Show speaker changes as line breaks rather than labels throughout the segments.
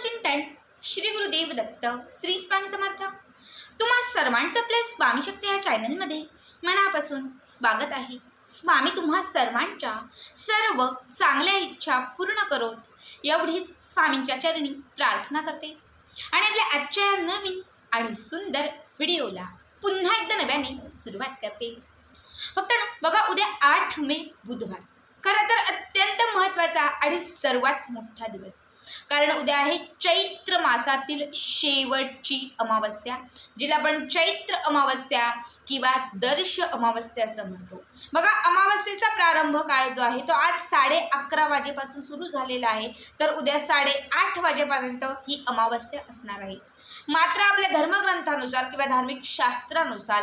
चिंतन श्री गुरुदेव दत्त श्री स्वामी समर्थ. तुम्हा सर्वांचं आपल्या स्वामी शक्ती या चॅनलमध्ये मनापासून स्वागत आहे. स्वामी तुम्हा सर्वांच्या सर्व चांगल्या इच्छा पूर्ण करोत एवढीच स्वामींच्या चरणी प्रार्थना करते. आणि आपल्या आजच्या नवीन आणि सुंदर व्हिडिओला पुन्हा एकदा नव्याने सुरुवात करते. फक्त ना बघा उद्या आठ मे बुधवार. खरं तर अत्यंत महत्त्वाचा आणि सर्वात मोठा दिवस. कारण उद्या आहे चैत्र मासातील शेवटची अमावस्या जिला आपण चैत्र अमावस्या किंवा दर्श अमावस्या असं म्हणतो. बघा अमावस्येचा प्रारंभ काळ जो आहे तो आज साडे अकरा वाजेपासून सुरू झालेला आहे. तर उद्या साडे आठ वाजेपर्यंत ही अमावस्या असणार आहे. मात्र आपल्या धर्मग्रंथानुसार किंवा धार्मिक शास्त्रानुसार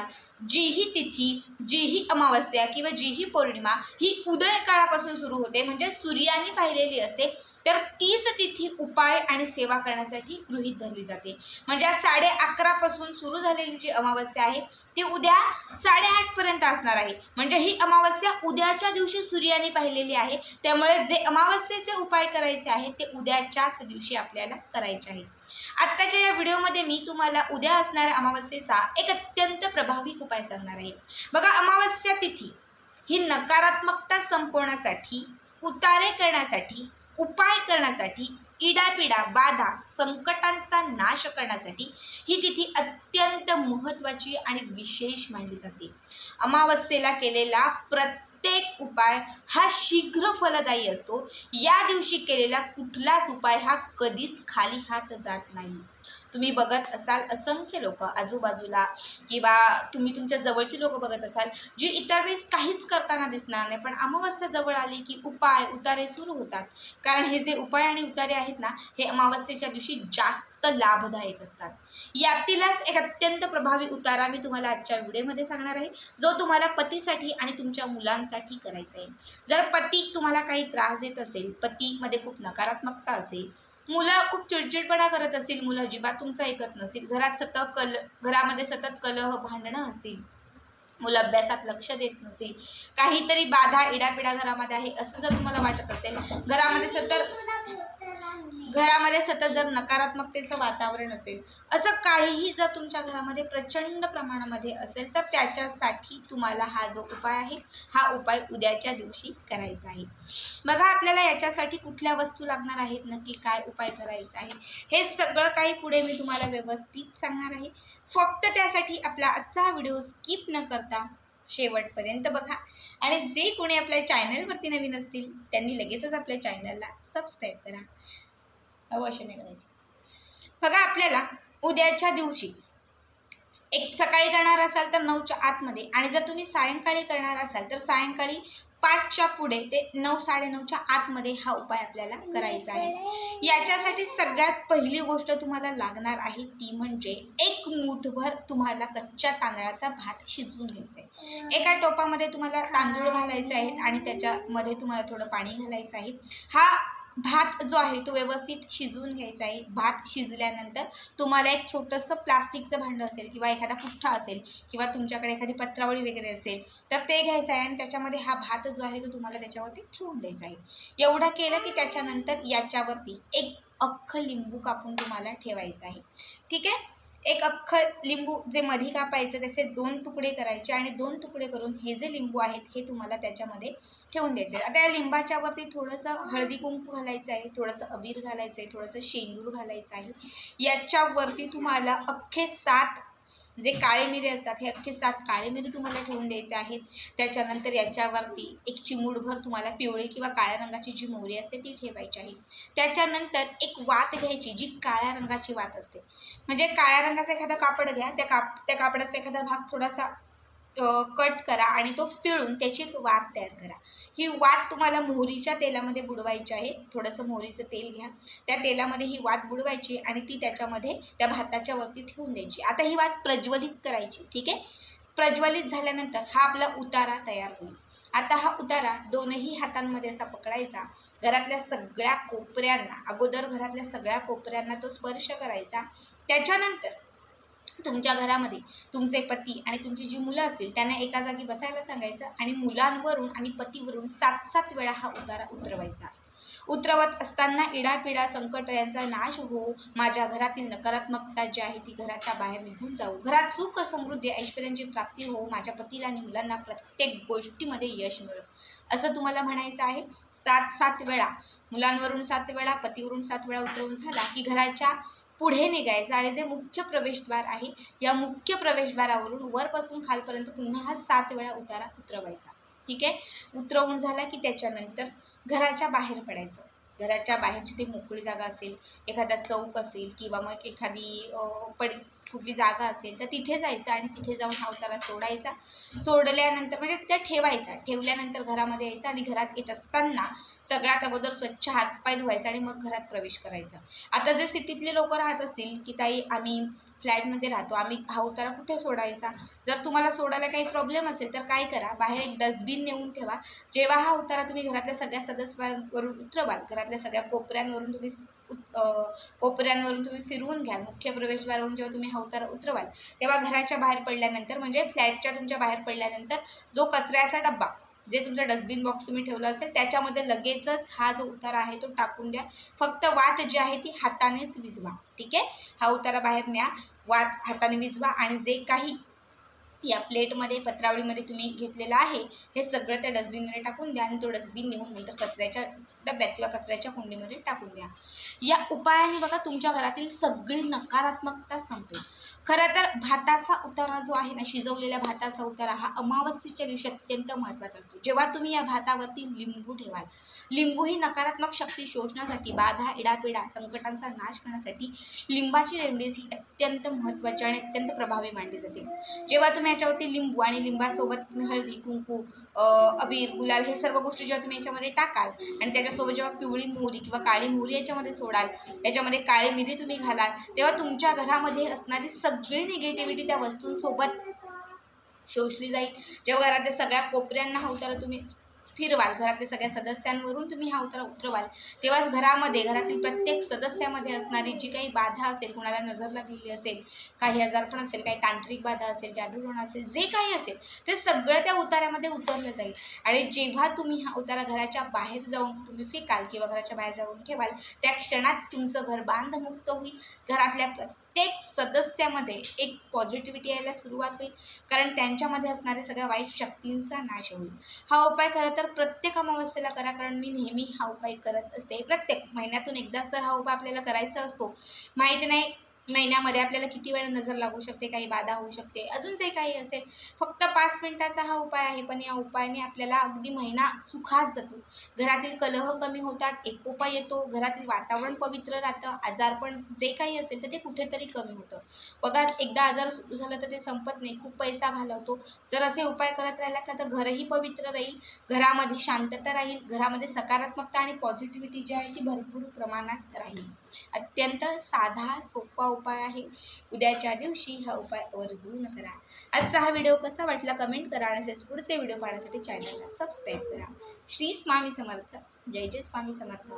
जीही तिथी जीही अमावस्या किंवा जीही पौर्णिमा ही उदय काळापासून सुरू होते. म्हणजे सूर्याने पाहिलेली असते. तर तीच तिथी उपाय आणि सेवा करण्यासाठी गृहीत धरली जाते. म्हणजे आज साडे अकरापासून सुरू झालेली जी अमावस्या आहे ती उद्या साडेआठपर्यंत असणार आहे. म्हणजे ही अमावस्या उद्याच्या दिवशी सूर्याने पाहिलेली आहे. त्यामुळे जे अमावस्येचे उपाय करायचे आहेत ते उद्याच्याच दिवशी आपल्याला करायचे आहेत. आत्ताच्या या व्हिडिओमध्ये मी तुम्हाला उद्या असणाऱ्या अमावस्येचा एक अत्यंत प्रभावी उपाय सांगणार आहे. बघा अमावस्या तिथी ही नकारात्मकता संपवण्यासाठी उतारे करण्यासाठी उपाय करण्यासाठी इडापिडा बाधा संकटांचा नाश करण्यासाठी ही तिथी अत्यंत महत्त्वाची आणि विशेष मानली जाते. अमावस्येला केलेला प्रत्येक प्रत्येक उपाय हा शीघ्र फलदायी असतो. या दिवशी केलेला कुठलाच उपाय हा कधीच खाली हात जात नाही. तुम्ही बघत असाल असंख्य लोक आजूबाजूला किंवा तुम्ही तुमच्या जवळची लोक बघत असाल जी इतर वेळेस काहीच करताना दिसणार नाही पण अमावस्या जवळ आली की उपाय उतारे सुरू होतात. कारण हे जे उपाय आणि उतारे आहेत ना हे अमावस्येच्या दिवशी जास्त लाभदायक असतात. यातीलच एक अत्यंत प्रभावी उतारा मी तुम्हाला आजच्या व्हिडिओमध्ये सांगणार आहे. जो तुम्हाला पतीसाठी आणि तुमच्या मुलांसाठी करायचा आहे जर पती तुम्हाला काही त्रास देत असेल पतीमध्ये खूप नकारात्मकता असेल मुलं खूप चिडचिडपणा करत असतील मुलं अजिबात तुमचं ऐकत नसतील घरात सतत कल घरामध्ये सतत कलह भांडणं असतील मुलं अभ्यासात लक्ष देत नसेल काहीतरी बाधा इडापिडा घरामध्ये आहे असं जर तुम्हाला वाटत असेल घरामध्ये सतत घरामध्ये सतत जर नकारात्मकतेचं वातावरण असेल असं काहीही जर तुमच्या घरामध्ये प्रचंड प्रमाणामध्ये असेल तर त्याच्यासाठी तुम्हाला हा जो उपाय आहे हा उपाय उद्याच्या दिवशी करायचा आहे. बघा आपल्याला याच्यासाठी कुठल्या वस्तू लागणार आहेत नक्की काय उपाय करायचा आहे हे सगळं काही पुढे मी तुम्हाला व्यवस्थित सांगणार आहे. फक्त त्यासाठी आपला आजचा व्हिडिओ स्किप न करता शेवटपर्यंत बघा. आणि जे कोणी आपल्या चॅनलवरती नवीन असतील त्यांनी लगेचच आपल्या चॅनलला सबस्क्राईब करा. अवश्य करायची बघा आपल्याला उद्याच्या दिवशी एक सकाळी करणार असाल तर नऊच्या आतमध्ये आणि जर तुम्ही सायंकाळी करणार असाल तर सायंकाळी पाचच्या पुढे ते नऊ साडेनऊच्या आतमध्ये हा उपाय आपल्याला करायचा आहे. याच्यासाठी सगळ्यात पहिली गोष्ट तुम्हाला लागणार आहे ती म्हणजे एक मूठभर तुम्हाला कच्च्या तांदळाचा भात शिजवून घ्यायचा आहे. एका टोपामध्ये तुम्हाला तांदूळ घालायचे आहेत आणि त्याच्यामध्ये तुम्हाला थोडं पाणी घालायचं आहे. हा भात जो आहे तो व्यवस्थित शिजवून घ्यायचा आहे. भात शिजल्यानंतर तुम्हाला एक छोटंसं प्लास्टिकचं भांडं असेल किंवा एखादा पुठ्ठा असेल किंवा तुमच्याकडे एखादी पत्रावळी वगैरे असेल तर ते घ्यायचं आहे आणि त्याच्यामध्ये हा भात जो आहे तो तुम्हाला त्याच्यावरती ठेवून द्यायचा आहे. एवढं केलं की त्याच्यानंतर याच्यावरती एक अख्खं लिंबू कापून तुम्हाला ठेवायचं आहे. ठीक आहे? एक अख्खं लिंबू जे मधी कापायचं त्याचे दोन तुकडे करायचे आणि दोन तुकडे करून हे जे लिंबू आहेत हे तुम्हाला त्याच्यामध्ये ठेवून द्यायचे. आता या लिंबाच्या वरती थोडंसं हळदी कुंकू घालायचं आहे थोडंसं अबीर घालायचं आहे थोडंसं शेंदूर घालायचं आहे. याच्यावरती तुम्हाला अख्खे सात जे काळे मिरे असतात हे अख्खे सात काळे मिरे तुम्हाला ठेवून द्यायचे आहेत. त्याच्यानंतर याच्यावरती एक चिमूडभर तुम्हाला पिवळी किंवा काळ्या रंगाची जी मोहरी असते ती ठेवायची आहे. त्याच्यानंतर एक वात घ्यायची जी काळ्या रंगाची वात असते. म्हणजे काळ्या रंगाचा एखादं कापड घ्या त्या काप त्या कापडाचा एखादा भाग थोडासा कट करा आणि तो फिळून त्याची वात तयार करा. ही वात तुम्हाला मोहरीच्या तेलामध्ये बुडवायची आहे. थोडंसं मोहरीचं तेल घ्या. त्या तेलामध्ये ही वात बुडवायची आणि ती त्याच्यामध्ये त्या भाताच्या वरती ठेवून द्यायची. आता ही वात प्रज्वलित करायची ठीक आहे? प्रज्वलित झाल्यानंतर हा आपला उतारा तयार होईल. आता हा उतारा दोनही हातांमध्ये असा पकडायचा. घरातल्या सगळ्या कोपऱ्यांना अगोदर घरातल्या सगळ्या कोपऱ्यांना तो स्पर्श करायचा. त्याच्यानंतर तुमच्या घरामध्ये तुमचे पती आणि तुमची जी मुलं असतील त्यांना एका जागी बसायला सांगायचं आणि मुलांवरून आणि पतीवरून सात सात वेळा हा उतारा उतरवायचा. उतरवत असताना इडापिडा संकट यांचा नाश हो माझ्या घरातील नकारात्मकता जी आहे ती घराच्या बाहेर निघून जाऊ. घरात सुख समृद्धी ऐश्वर्यांची प्राप्ती हो माझ्या पतीला आणि मुलांना प्रत्येक गोष्टीमध्ये यश मिळो. असं तुम्हाला म्हणायचं आहे? सात सात वेळा. मुलांवरून सात वेळा पतीवरून सात वेळा उतरवून झाला की घराच्या पुढे निघायचं आणि जे मुख्य प्रवेशद्वार आहे या मुख्य प्रवेशद्वारावरून वरपासून खालपर्यंत पुन्हा हा सात वेळा उतारा उतरवायचा. ठीक आहे? उतरवून झाला की त्याच्यानंतर घराच्या बाहेर पडायचं. घराच्या बाहेर जिथे मोकळी जागा असेल एखादा चौक असेल किंवा मग एखादी पड पडी कुठली जागा असेल तर तिथे जायचं आणि तिथे जाऊन हा उतारा सोडायचा. सोडल्यानंतर म्हणजे त्या ठेवायचा. ठेवल्यानंतर घरामध्ये यायचा आणि घरात येत असताना सगळ्यात अगोदर स्वच्छ हातपाय धुवायचा आणि मग घरात प्रवेश करायचा. आता जे सिटीतले लोक राहत असतील की ताई आम्ही फ्लॅटमध्ये राहतो आम्ही हा उतारा कुठे सोडायचा? जर तुम्हाला सोडायला काही प्रॉब्लेम असेल तर काय करा? बाहेर एक डस्टबिन नेऊन ठेवा. जेव्हा हा उतारा तुम्ही घरातल्या सगळ्या सदस्यांवरून उतरवाल घरातल्या सगळ्या कोपऱ्यांवरून तुम्ही उत- कोपऱ्यांवरून तुम्ही फिरवून घ्याल मुख्य प्रवेशद्वारावरून जेव्हा तुम्ही हा उतारा उतरवाल तेव्हा घराच्या बाहेर पडल्यानंतर म्हणजे फ्लॅटच्या तुमच्या बाहेर पडल्यानंतर जो कचऱ्याचा डब्बा जे तुमचं डस्टबिन बॉक्स तुम्ही ठेवलं असेल त्याच्यामध्ये लगेचच हा जो उतारा आहे तो टाकून द्या. फक्त वात जी आहे ती हातानेच विजवा. ठीक आहे? हा उतारा बाहेर न्या. वात हाताने विजवा आणि जे काही या प्लेटमध्ये पत्रावळीमध्ये तुम्ही घेतलेलं आहे हे सगळं त्या डस्टबिनमध्ये टाकून द्या आणि तो डस्टबिन नेऊन नंतर कचऱ्याच्या डब्यात किंवा कचऱ्याच्या कुंडीमध्ये टाकून द्या. या उपायाने बघा तुमच्या घरातील सगळी नकारात्मकता संपेल. खरं तर भाताचा उतारा जो आहे ना शिजवलेल्या भाताचा उतारा हा अमावस्येच्या दिवशी अत्यंत महत्त्वाचा असतो. जेव्हा तुम्ही या भातावरती लिंबू ठेवाल लिंबू ही नकारात्मक शक्ती शोषण्यासाठी बाधा इडापिडा संकटांचा नाश करण्यासाठी लिंबाची रेमडीज ही अत्यंत महत्त्वाची आणि अत्यंत प्रभावी मानली जाते. जेव्हा तुम्ही याच्यावरती लिंबू आणि लिंबासोबत हळदी कुंकू अबीर गुलाल हे सर्व गोष्टी जेव्हा तुम्ही याच्यामध्ये टाकाल आणि त्याच्यासोबत जेव्हा पिवळी मोहरी किंवा काळी मोहरी याच्यामध्ये सोडाल याच्यामध्ये काळी मिरी तुम्ही घालाल तेव्हा तुमच्या घरामध्ये असणारी सगळी निगेटिव्हिटी त्या वस्तूंसोबत शोषली जाईल. जेव्हा घरातल्या सगळ्या कोपऱ्यांना हा उतारा तुम्ही फिरवाल घरातल्या सगळ्या सदस्यांवरून तुम्ही हा उतारा उतरवाल तेव्हाच घरामध्ये घरातील प्रत्येक सदस्यामध्ये असणारी जी काही बाधा असेल कुणाला नजर लागलेली असेल काही आजारपण असेल काही तांत्रिक बाधा असेल जादूटोणा असेल जे काही असेल ते सगळं त्या उतारामध्ये उतरलं जाईल. आणि जेव्हा तुम्ही हा उतारा घराच्या बाहेर जाऊन तुम्ही फेकाल किंवा घराच्या बाहेर जाऊन ठेवाल त्या क्षणात तुमचं घर बांधमुक्त होईल. घरातल्या प्रत्येक सदस्यामध्ये एक पॉझिटिव्हिटी यायला सुरुवात होईल. कारण त्यांच्यामध्ये असणाऱ्या सगळ्या वाईट शक्तींचा नाश होईल. हा उपाय खरं तर प्रत्येक अमावस्येला करा कारण मी नेहमी हा उपाय करत असते. प्रत्येक महिन्यातून एकदाच तर हा उपाय आपल्याला करायचा असतो. माहिती नाही महिन्यामध्ये आपल्याला किती वेळा नजर लागू शकते काही बाधा होऊ शकते अजून जे काही असेल फक्त पाच मिनिटाचा हा उपाय आहे पण या उपायाने आपल्याला अगदी महिना सुखात जातो. घरातील कलह कमी होतात एकोपा येतो घरातील वातावरण पवित्र राहतं आजारपण जे काही असेल तर ते कुठेतरी कमी होतं. बघा एकदा आजार सुरू झाला तर ते संपत नाही खूप पैसा घालवतो. जर असे उपाय करत राहिला तर घरही पवित्र राहील घरामध्ये शांतता राहील घरामध्ये सकारात्मकता आणि पॉझिटिव्हिटी जी आहे ती भरपूर प्रमाणात राहील. अत्यंत साधा सोपा उपाय आहे. उद्याच्या दिवशी हा उपाय आवर्जून करा. आजचा हा व्हिडिओ कसा वाटला कमेंट करा आणि तसेच पुढचे व्हिडिओ पाहण्यासाठी चॅनलला सबस्क्राईब करा. श्री स्वामी समर्थ. जय जय स्वामी समर्थ.